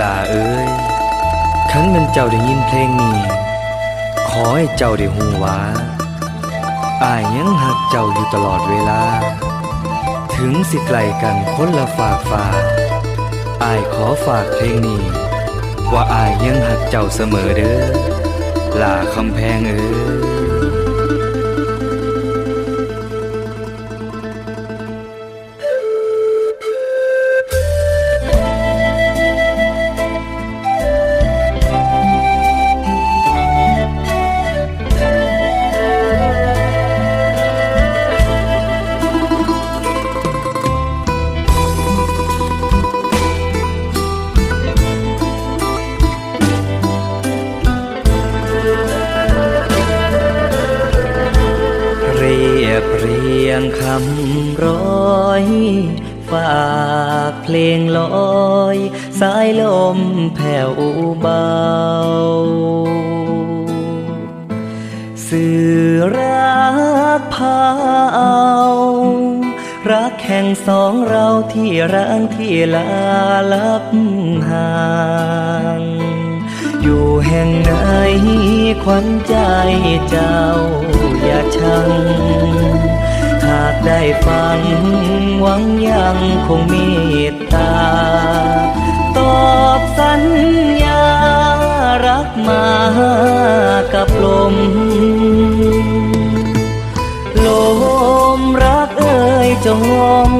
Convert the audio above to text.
ลาเอ้ยคันมันเจ้าได้ยินเพลงนี้ ขอให้เจ้าได้หูว่าอายยังหักเจ้าอยู่ตลอดเวลา ถึงสิไกลกันคนละฝากฟ้าอายขอฝากเพลงนี้ ว่าอายยังหักเจ้าเสมอเด้อลาคำแพงเอ้ย บเรียงคำร้อยฝากเพลงลอย สายลมแผ่วเบา สื่อรักพาเอารักแห่งสองเราที่ร้างที่ลาลับห่างอยู่แห่งไหนขวัญใจเจ้า หากได้ฟังหวังยังคงมีตา ตอบสัญญารักมากับลม ลมรักเอ่ยจง